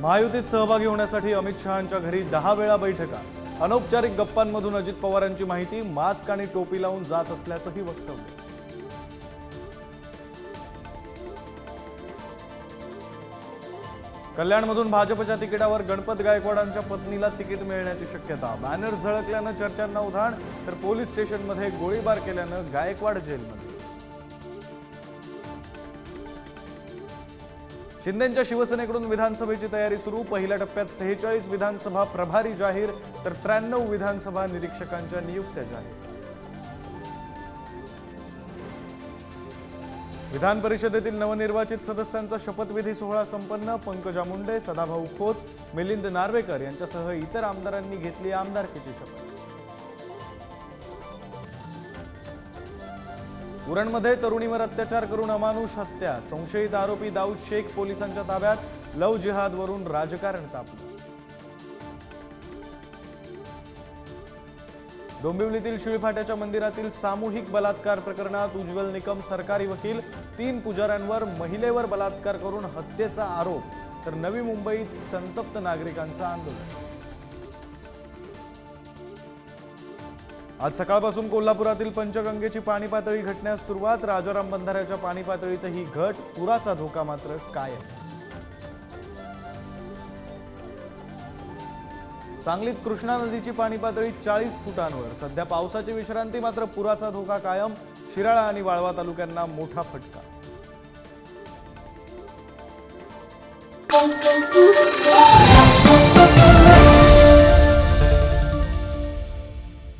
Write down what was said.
महायुतीत सहभागी होण्यासाठी अमित शहांच्या घरी दहा वेळा बैठका. अनौपचारिक गप्पांमधून अजित पवारांची माहिती मास्क आणि टोपी लावून जात असल्याचंही वक्तव्य. कल्याणमधून भाजपच्या तिकिटावर गणपत गायकवाडांच्या पत्नीला तिकीट मिळण्याची शक्यता. बॅनर झळकल्यानं चर्चांना उधाण तर पोलीस स्टेशनमध्ये गोळीबार केल्यानं गायकवाड जेलमध्ये. शिंदेच्या शिवसेनेकडून विधानसभेची तयारी सुरू. पहिल्या टप्प्यात सेहेचाळीस विधानसभा प्रभारी जाहीर तर त्र्याण्णव विधानसभा निरीक्षकांच्या नियुक्त्या जाहीर. विधान परिषदेतील नवनिर्वाचित सदस्यांचा शपथविधी सोहळा संपन्न. पंकजा मुंडे सदाभाऊ खोत मिलिंद नार्वेकर यांच्यासह इतर आमदारांनी घेतली आमदारकीची शपथ. उरणमध्ये तरुणीवर अत्याचार करून अमानुष हत्या. संशयित आरोपी दाऊद शेख पोलिसांच्या ताब्यात. लव जिहादवरून राजकारण तापलं. डोंबिवलीतील शिळफाट्याच्या मंदिरातील सामूहिक बलात्कार प्रकरणात उज्ज्वल निकम सरकारी वकील तीन पुजाऱ्यांवर महिलेवर बलात्कार करून हत्येचा आरोप. तर नवी मुंबईत संतप्त नागरिकांचं आंदोलन. आज सकाळपासून कोल्हापुरातील पंचगंगेची पाणी पातळी घटण्यास सुरुवात. राजाराम बंधाऱ्याच्या पाणी पातळीतही घट. पुराचा धोका मात्र कायम. सांगलीत कृष्णा नदीची पाणी पातळी चाळीस फुटांवर. सध्या पावसाची विश्रांती मात्र पुराचा धोका कायम. शिराळा आणि वाळवा तालुक्यांना मोठा फटका.